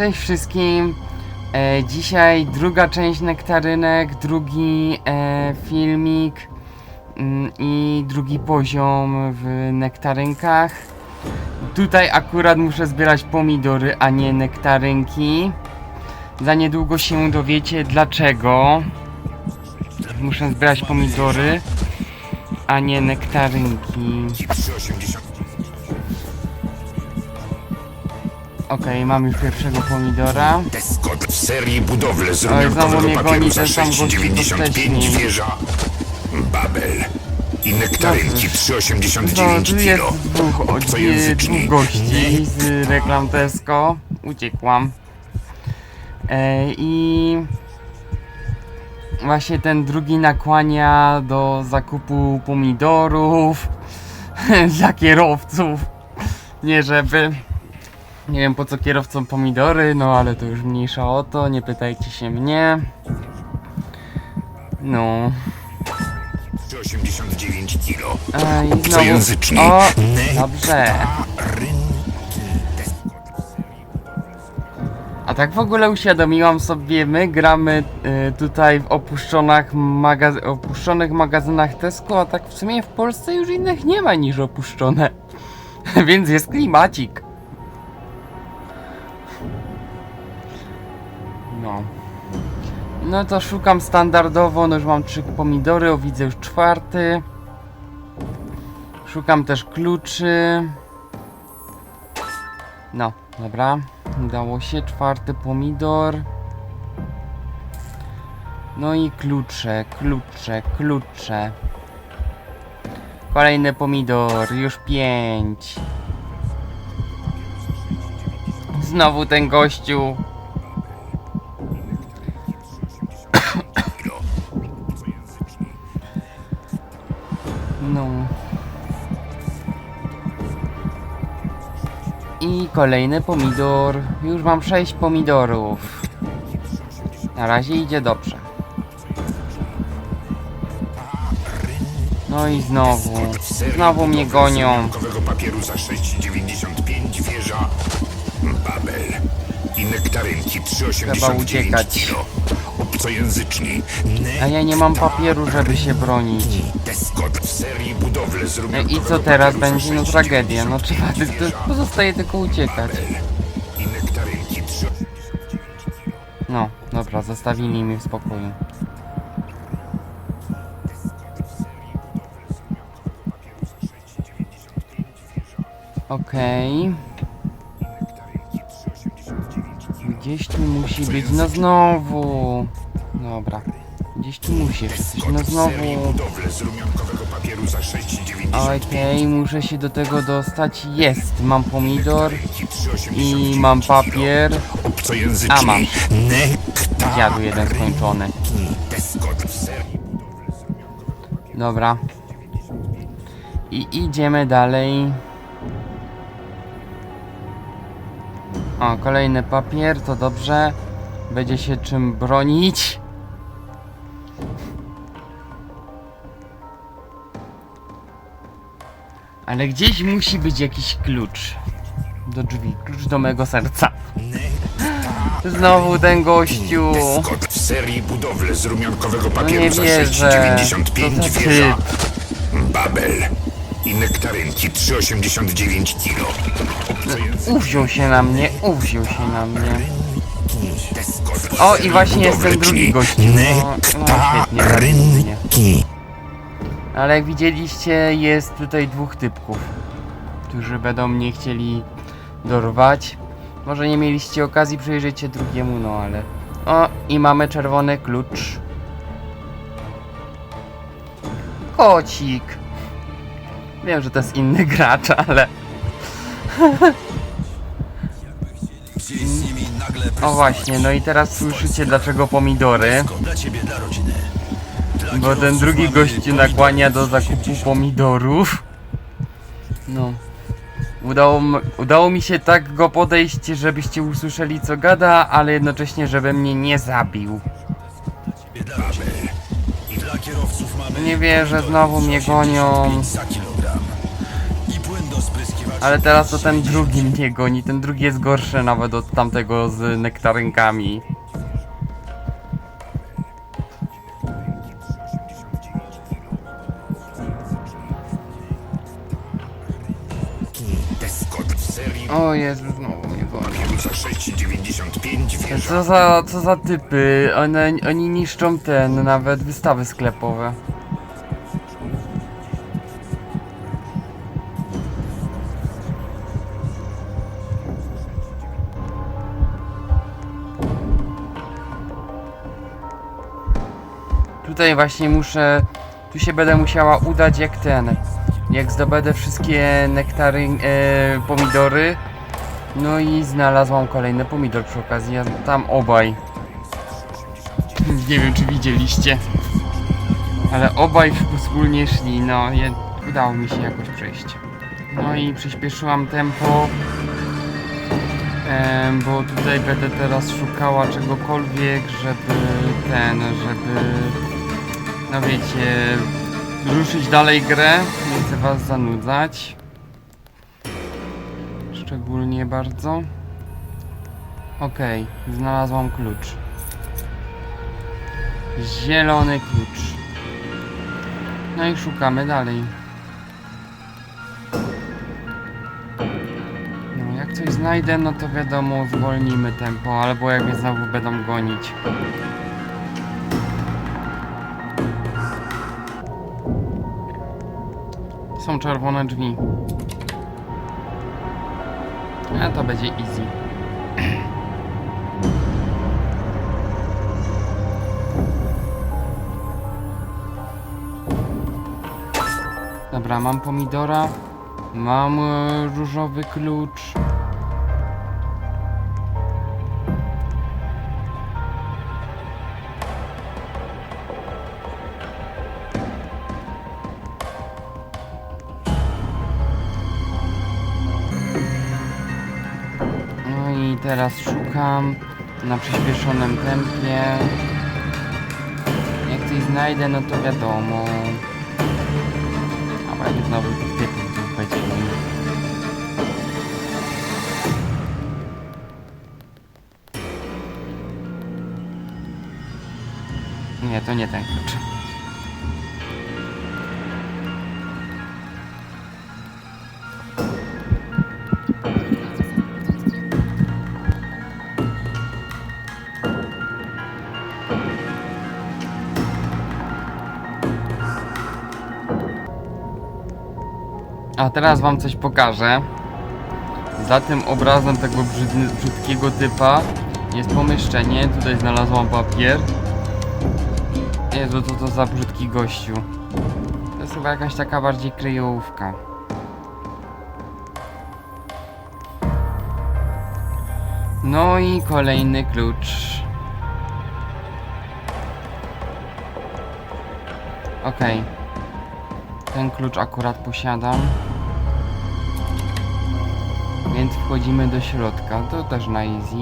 Cześć wszystkim. E, dzisiaj druga część nektarynek, drugi e, filmik mm, i drugi poziom w nektarynkach. Tutaj akurat muszę zbierać pomidory, a nie nektarynki. Za niedługo się dowiecie dlaczego. Muszę zbierać pomidory, a nie nektarynki. Okej, mam już pierwszego pomidora. Deskot w serii budowle z Oj, znowu mnie goni ten sam gościu, co 6,95 wcześniej. wieża Babel i nektarynki No 3,89 tu jest kilo. Obcojęzyczni. dwóch gości z reklam Tesco. Uciekłam. E, I właśnie ten drugi nakłania do zakupu pomidorów dla kierowców. Nie żeby. Nie wiem po co kierowcom pomidory, no ale to już mniejsza o to, nie pytajcie się mnie. No. 3,89 kilo. Znowu... Obcojęzyczni. O, dobrze. A tak w ogóle uświadomiłam sobie, my gramy y, tutaj w opuszczonych, magaz opuszczonych magazynach Tesco, a tak w sumie w Polsce już innych nie ma niż opuszczone. Więc jest klimacik. No to szukam standardowo, no już mam trzy pomidory, o widzę już czwarty. Szukam też kluczy. No, dobra. Udało się. Czwarty pomidor. No i klucze, klucze, klucze. Kolejny pomidor, już pięć. Znowu ten gościu. Kolejny pomidor. Już mam 6 pomidorów. Na razie idzie dobrze. No i znowu. Znowu mnie gonią. papieru za 6,95 wieża Babel i nektarynki 3,89 Trzeba uciekać. kilo. Obcojęzyczni. A ja nie mam papieru, żeby się bronić. No I co teraz będzie? No 6,95 tragedia. No trzeba to pozostaje tylko uciekać. i nektarynki 3 No, dobra, zostawili mnie w spokoju. Okej. Gdzieś tu musi być, no znowu. Dobra. Gdzieś tu musi no znowu. budowle z rumiankowego papieru za 6,90 Okej, muszę się do tego dostać. Jest, mam pomidor nektarynki 3,89 i mam papier. A, mam. Zjadł jeden skończony. Dobra. I idziemy dalej. O, kolejny papier, to dobrze. Będzie się czym bronić. Ale gdzieś musi być jakiś klucz. Do drzwi, klucz do mego serca. Znowu ten gościu. Deskot w serii budowle z rumiankowego No papieru nie za wierzę. 6,95 Co za wieża. Babel i nektarynki 3,89 kilo Uwziął się na mnie, uwziął się na mnie. O, i właśnie jest ten drugi gościu. No, no świetnie. Ale jak widzieliście, jest tutaj dwóch typków, którzy będą mnie chcieli dorwać. Może nie mieliście okazji przyjrzeć się drugiemu, no ale... O, i mamy czerwony klucz. Kocik. Wiem, że to jest inny gracz, ale... O właśnie, no i teraz słyszycie dlaczego pomidory. dla ciebie, dla rodziny. Bo ten drugi gość pomidor nakłania do zakupu 80. pomidorów. No. Udało, udało mi się tak go podejść, żebyście usłyszeli co gada, ale jednocześnie, żeby mnie nie zabił. Nie wierzę, znowu mnie 85 gonią. Ale teraz to ten drugi mnie goni. Ten drugi jest gorszy nawet od tamtego z nektarynkami. O Jezu, znowu mnie goni. za 6,95 wieża. Co za, co za typy? One, oni niszczą ten, nawet wystawy sklepowe. Tutaj właśnie muszę, tu się będę musiała udać jak ten, jak zdobędę wszystkie nektary, e, pomidory, no i znalazłam kolejny pomidor przy okazji, ja tam obaj. Nie wiem czy widzieliście. Ale obaj wspólnie szli, no je, udało mi się jakoś przejść. No i przyspieszyłam tempo. Em, bo tutaj będę teraz szukała czegokolwiek, żeby ten, żeby no wiecie, ruszyć dalej grę. Nie chcę was zanudzać szczególnie bardzo. Okej, znalazłam klucz. Zielony klucz. No i szukamy dalej. No, jak coś znajdę, no to wiadomo, zwolnimy tempo, albo jak mnie znowu będą gonić. Są czerwone drzwi. A to będzie easy. Dobra, mam pomidora. Mam e, różowy klucz. Teraz szukam na przyspieszonym tempie. Jak coś znajdę, no to wiadomo. A jak znowu tych typów tu będzie. Nie, to nie ten klucz. A teraz wam coś pokażę. Za tym obrazem tego brzydny, brzydkiego typa jest pomieszczenie. Tutaj znalazłam papier. Jezu, co to za brzydki gościu. To jest chyba jakaś taka bardziej kryjówka. No i kolejny klucz. Okej. Ten klucz akurat posiadam. Więc wchodzimy do środka. To też na easy.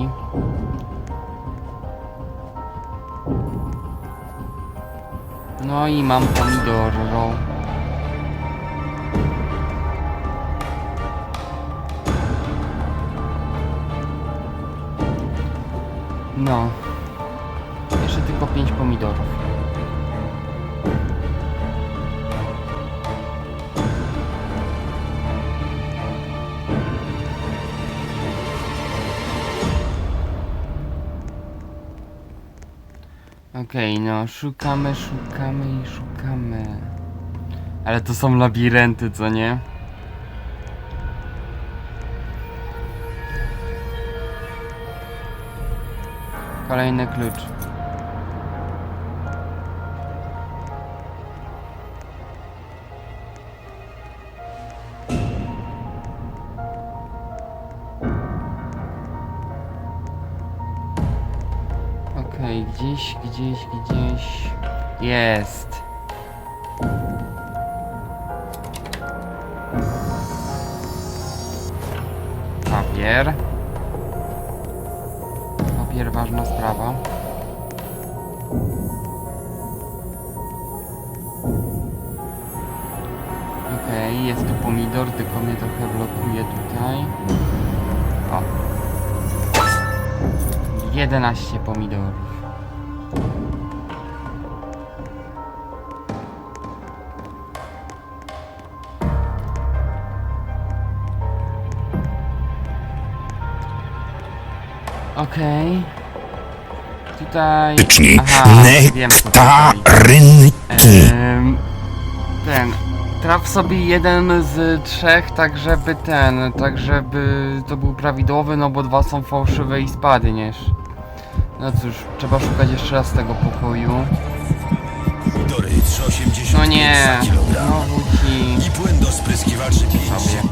No i mam pomidoro. No. Jeszcze tylko 5 pomidorów. Okej, no szukamy, szukamy i szukamy. Ale to są labirynty, co nie? Kolejny klucz. Gdzieś, gdzieś, gdzieś jest. Papier. Papier, ważna sprawa. Okej, jest tu pomidor, tylko mnie trochę blokuje tutaj. O. 11 pomidorów. Okej. Tutaj... Tyczni. Aha, wiem co tutaj. Nektarynki. Em, ten. Traf sobie jeden z trzech, tak żeby ten, tak żeby to był prawidłowy, no bo dwa są fałszywe i spadniesz. No cóż, trzeba szukać jeszcze raz tego pokoju. Pomidory 3,85 No nie, za kilogram. znowu ci... I płyn do spryskiwaczy 5. sobie.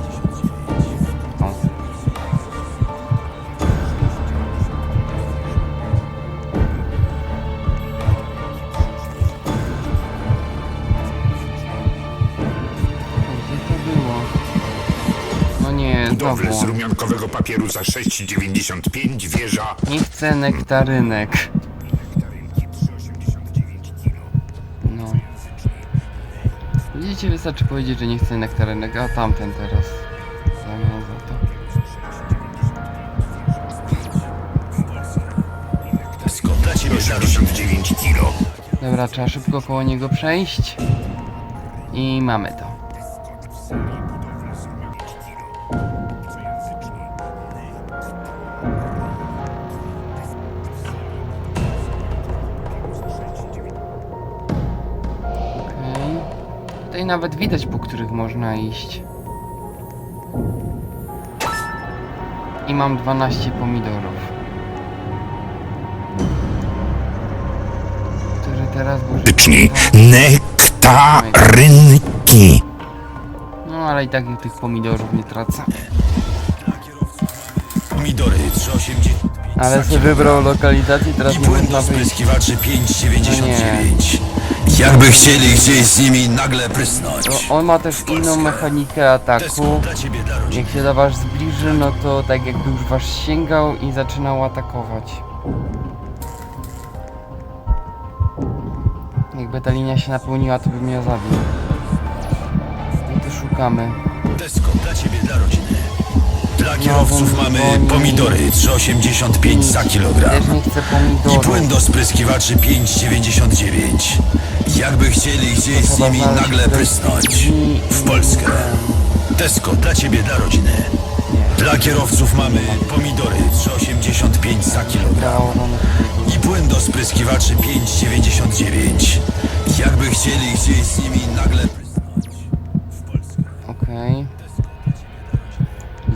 Nie, Budowlę z rumiankowego papieru za 6,95 wieża. Nie chcę nektarynek. No. Widzicie, wystarczy powiedzieć, że nie chcę nektarynek, a tamten teraz. w Zamian za to. Skąd dla ciebie za rodzinę? 89 kilo. Dobra, trzeba szybko koło niego przejść. I mamy to. Tutaj nawet widać, po których można iść. I mam 12 pomidorów. Który teraz. Tyczni. Nektarynki. No ale i tak tych pomidorów nie tracę. Pomidory 3,85 Ale sobie wybrał lokalizację, teraz I nie płyn można do wyjść. spryskiwaczy No 5,99. Jakby chcieli gdzieś z nimi nagle prysnąć. No, on ma też inną mechanikę ataku. Jak się do was zbliży, no to tak jakby już was sięgał i zaczynał atakować. Jakby ta linia się napełniła, to by mnie zabił. No to szukamy. Tesco dla ciebie dla rodziny. Dla kierowców mamy dzwoni. pomidory 3,85 za kilogram. Też nie chcę I pomidorów. płyn do spryskiwaczy 5,99. Jakby chcieli gdzieś z nimi nagle prysnąć. W Polskę. Tesco dla ciebie, dla rodziny. Dla kierowców mamy pomidory 3,85 za kilogram. Dało nam I płyn do spryskiwaczy 5,99. Jakby chcieli gdzieś z nimi nagle prysnąć. W Polskę. Okej.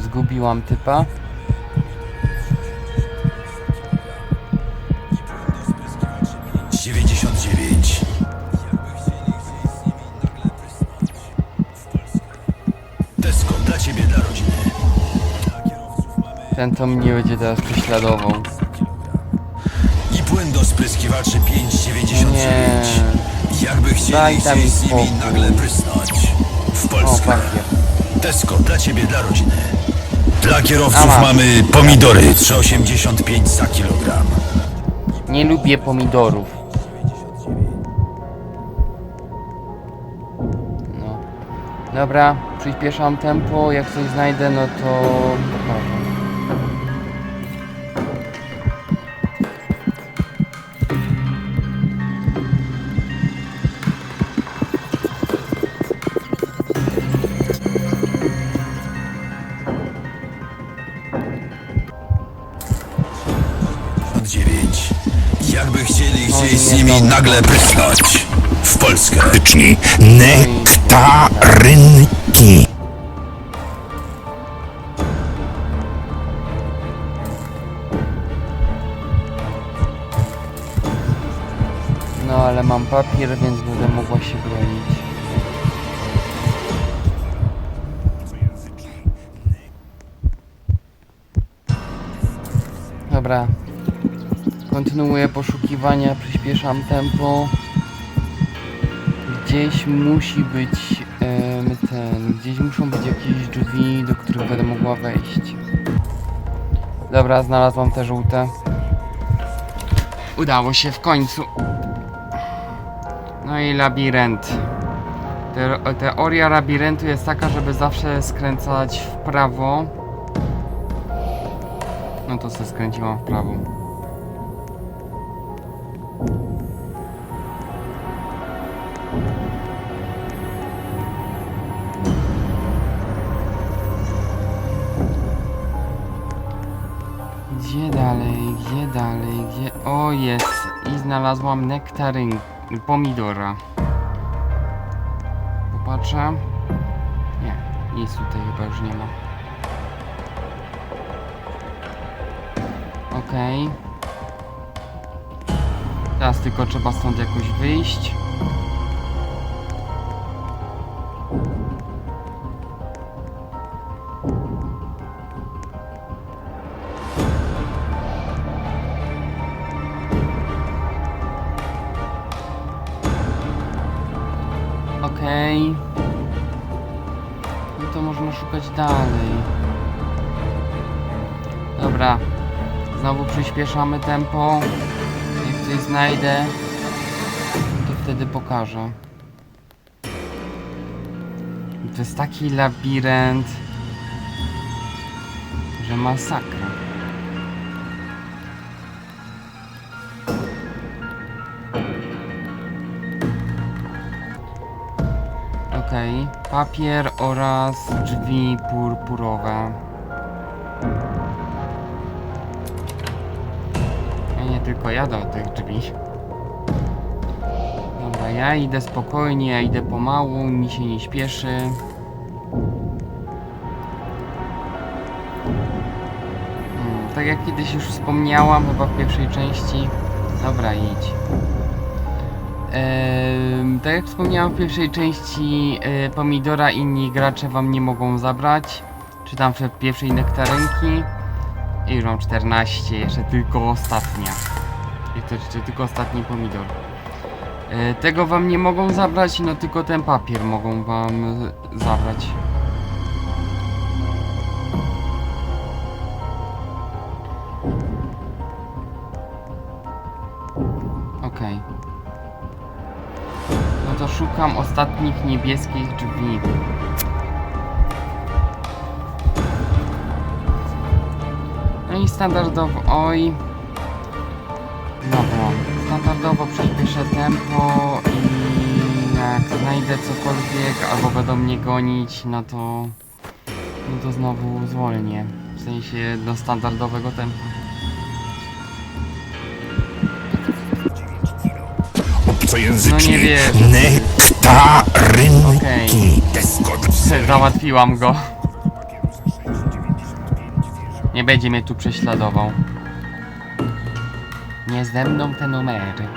Zgubiłam typa. Ten to mnie będzie teraz prześladował. I płyn do spryskiwaczy 5,99. Nie. Jakby chcieli tam mi z nimi spokój. nagle prysnąć. W Polskę. Tesco dla ciebie, dla rodziny. Dla kierowców mamy pomidory 3,85 za kilogram. Nie lubię pomidorów. No. Dobra, przyspieszam tempo. Jak coś znajdę, no to pokażę. Nagle prysnąć. W Polskę. Tyczni. Nektarynki. No ale mam papier, więc będę mogła się bronić. Dobra. Kontynuuję poszukiwania, przyspieszam tempo. Gdzieś musi być em, ten. Gdzieś muszą być jakieś drzwi, do których będę mogła wejść. Dobra, znalazłam te żółte. Udało się w końcu. No i labirynt. Te- Teoria labiryntu jest taka, żeby zawsze skręcać w prawo. No to se skręciłam w prawo. Gdzie dalej, gdzie dalej, gdzie... O, jest! I znalazłam nektaryn... pomidora. Popatrzę. Nie, nic tutaj chyba już nie ma. Okej. Teraz tylko trzeba stąd jakoś wyjść. Przyspieszamy tempo. Jak coś znajdę, to wtedy pokażę. To jest taki labirynt, że masakra. Okej, papier oraz drzwi purpurowe. Tylko ja do tych drzwi. Dobra, ja idę spokojnie, ja idę pomału, mi się nie śpieszy. Hmm, tak jak kiedyś już wspomniałam, chyba w pierwszej części. Dobra, idź. Ehm, tak jak wspomniałam w pierwszej części, e, pomidora inni gracze wam nie mogą zabrać. Czytam w pierwszej nektarynki. I już mam 14, jeszcze tylko ostatnia. I to jeszcze tylko ostatni pomidor. E, tego wam nie mogą zabrać, no tylko ten papier mogą wam zabrać. Okej. No to szukam ostatnich niebieskich drzwi. Standardowo, oj. Znowu, standardowo przyspieszę tempo i jak znajdę cokolwiek albo będą mnie gonić, no to no to znowu zwolnię. W sensie do standardowego tempa. Obcojęzyczny No nie wierzę. nektarynki. Tesco. Załatwiłam go. Nie będzie mnie tu prześladował. Nie ze mną te numery.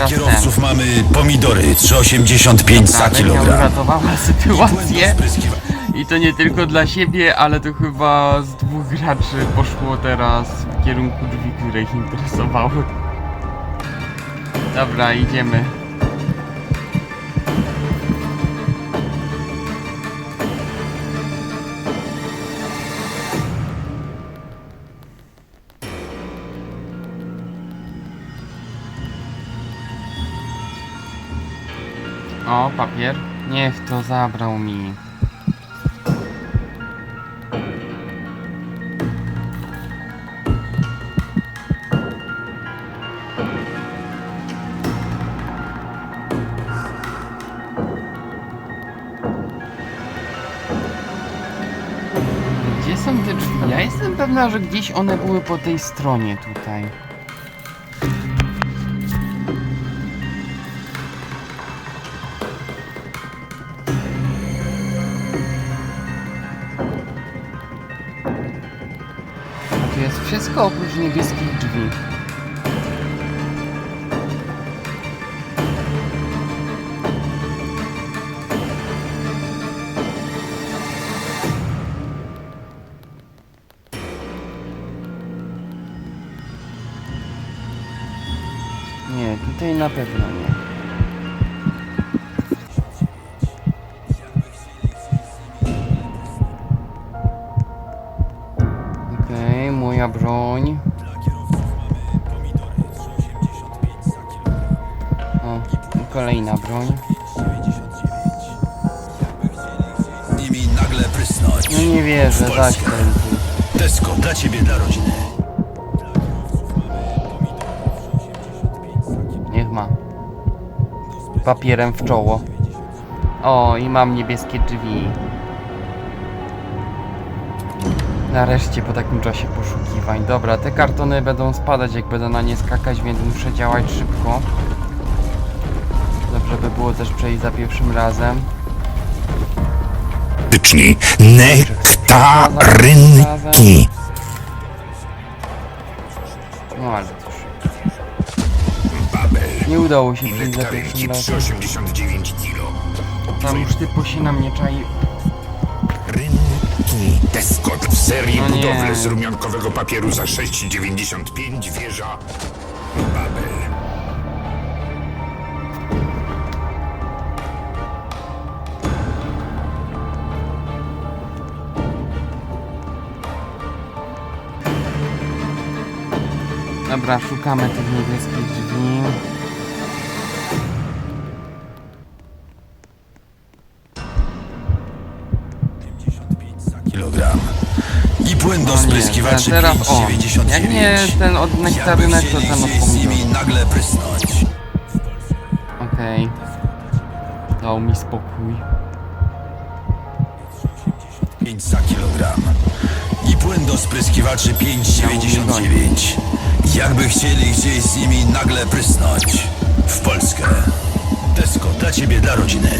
Dla kierowców mamy pomidory 3,85 za kilogram. uratowała sytuację. I to nie tylko dla siebie, ale to chyba z dwóch graczy poszło teraz w kierunku drzwi, które ich interesowały. Dobra, idziemy. Papier. Niech to zabrał mi. Gdzie są te drzwi? Ja jestem pewna, że gdzieś one były po tej stronie tutaj. cálculo de níveis que adivinha. Yeah, é, não tem nada pra ver. Papierem w czoło. O, i mam niebieskie drzwi. Nareszcie po takim czasie poszukiwań. Dobra, te kartony będą spadać, jak będę na nie skakać, więc muszę działać szybko. Dobrze by było też przejść za pierwszym razem. Tyczni nektarynki. No ale. Nie udało się przejść za pierwszym razem. 389 kilo. Tam już typo się na mnie czai. Rynki. Tesco w serii No nie. budowle z rumiankowego papieru za 6,95 wieża Babel. Dobra, szukamy tych niebieskich drzwi. Płyn do spryskiwaczy te- teraz o. 5,99. Jak nie ten od nektarynek, to ten od nagle prysnąć. Okej. Dał mi spokój. 5 za kilogram. I płyn do spryskiwaczy 5,99. Jakby chcieli gdzieś z nimi nagle prysnąć. W Polskę. Tesco dla ciebie, dla rodziny.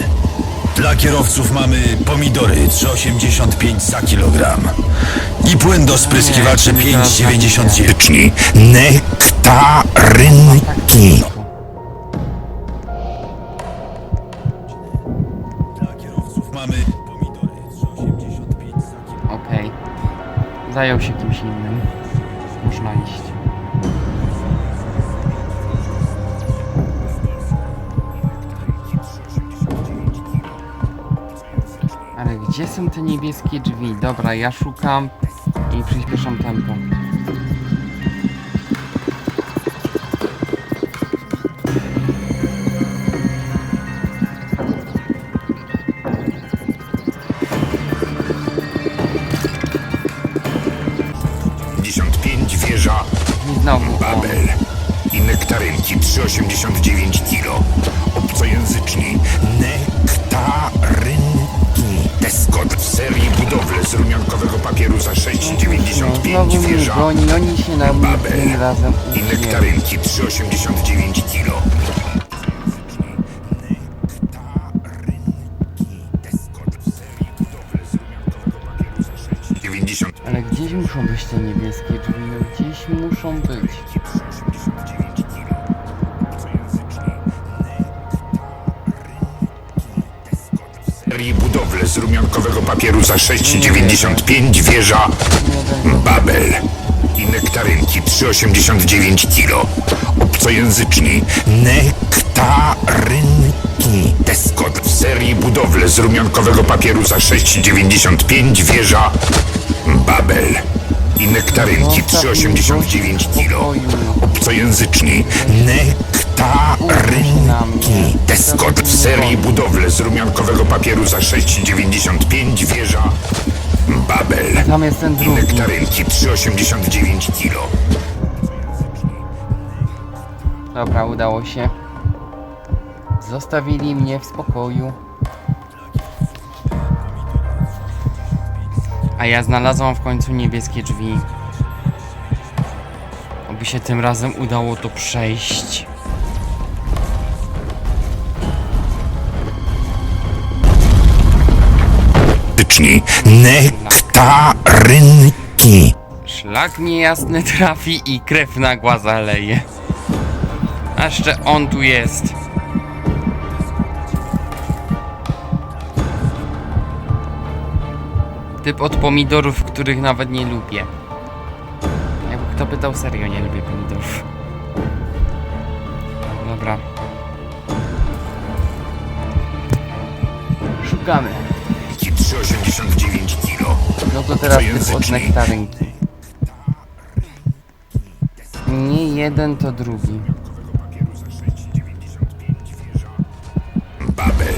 Dla kierowców mamy pomidory 3,85 za kilogram. I płyn do spryskiwaczy Nie, to mi teraz 5,99. Tyczni nektarynki. Dla kierowców mamy pomidory 3,85 za kilogram. Okej. Zajął się kimś innym. Można iść. Gdzie są te niebieskie drzwi? Dobra, ja szukam i przyspieszam tempo. Znowu mnie goni, oni się na mnie tym razem i nektarynki 3,89 kilo. 90 Ale gdzieś muszą być te niebieskie drzwi, no gdzieś muszą być. serii budowle z rumiankowego papieru za 6,95 wieża Babel i nektarynki 3,89 kilo. Obcojęzyczni nektarynki. Tesco w serii budowle z rumiankowego papieru za 6,95 wieża Babel i nektarynki 3,89 kilo. Obcojęzyczni nektarynki. Tesco w serii budowle z rumiankowego papieru za 6,95 wieża Babel Tam jest ten drugi. nektarynki 3,89 kilo. Dobra, udało się. Zostawili mnie w spokoju. A ja znalazłam w końcu niebieskie drzwi. Oby się tym razem udało to przejść. Tyczni nektarynki. Szlak niejasny trafi i krew nagła zaleje. A jeszcze on tu jest. Typ od pomidorów, których nawet nie lubię. Jakby kto pytał, serio nie lubię pomidorów. Dobra. Szukamy. 3,89 kilo. No to teraz tych od Przejęzycznik. nektarynki. Nie jeden, to drugi. Babel.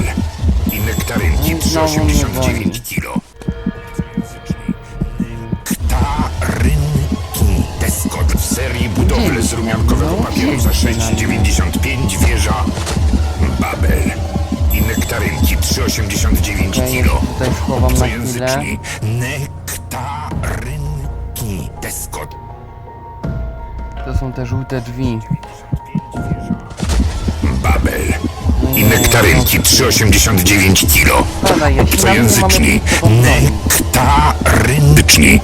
I nektarynki No znowu mnie 3,89 woli. kilo. Nektarynki. Teskot w serii budowle z rumiankowego papieru za pięknie, 6,95 wieża. Babel. Nektarynki 3,89 Ja je kilo. tutaj schowam na chwilę. Obcojęzyczni. Nektarynki. Teskot. To są te żółte drzwi. Babel. I nektarynki 3,89 kilo. Spadaj, ja się Obcojęzyczni. Nek... Nektarynki.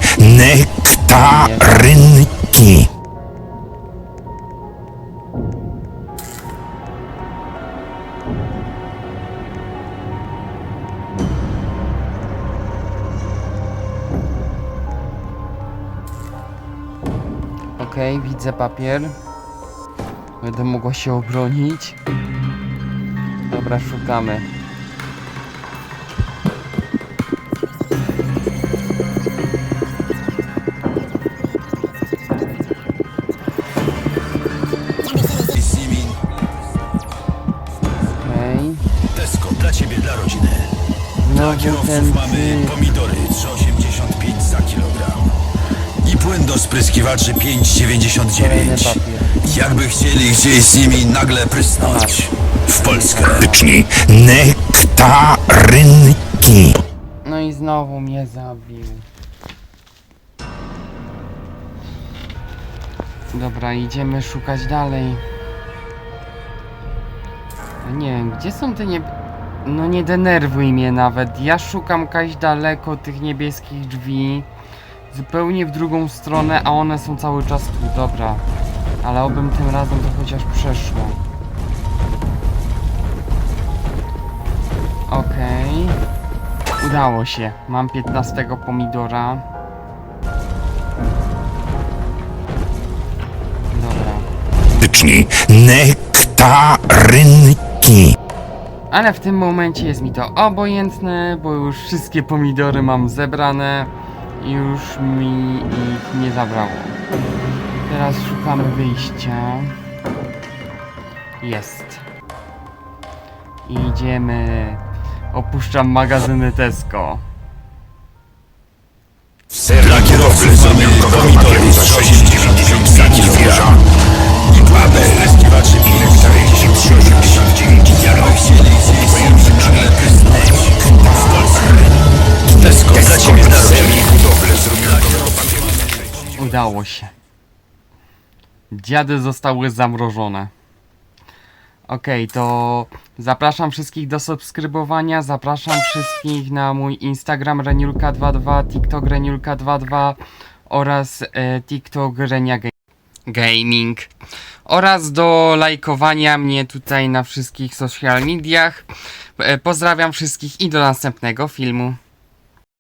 Nektarynki. Widzę papier. Będę mogła się obronić. Dobra, szukamy. Spryskiwaczy Kolejny 5,99. papier. Jakby chcieli gdzieś z nimi nagle prysnąć. W Polskę. Nektarynki. Nektarynki. No i znowu mnie zabił. Dobra, idziemy szukać dalej. No Nie wiem, gdzie są te nie... No nie denerwuj mnie nawet. Ja szukam kaś daleko tych niebieskich drzwi. Zupełnie w drugą stronę, a one są cały czas tu. Dobra. Ale obym tym razem to chociaż przeszło. Okej. Udało się. Mam 15 pomidora. Dobra. Nektarynki. Ale w tym momencie jest mi to obojętne, bo już wszystkie pomidory mam zebrane już mi ich nie zabrało. Teraz szukamy wyjścia. Jest. Idziemy. Opuszczam magazyny Tesco. W serii Dla budowle kierowców z mamy rumiankowego pomidory papieru za 6,95 wieża. I Babel. spryskiwaczy I nektarynki 3,89 kilo. Jakby chcieli gdzieś z nimi nagle prysnąć. W Polskę. Tesco dla ciebie, dla w rodziny. serii budowle z rumiankowego papieru za 6,95 Udało się. Dziady zostały zamrożone. Okej, to zapraszam wszystkich do subskrybowania, zapraszam wszystkich na mój Instagram Reniulka22, TikTok Reniulka22 oraz e, TikTok Renia Ga- Gaming oraz do lajkowania mnie tutaj na wszystkich social mediach. E, pozdrawiam wszystkich i do następnego filmu.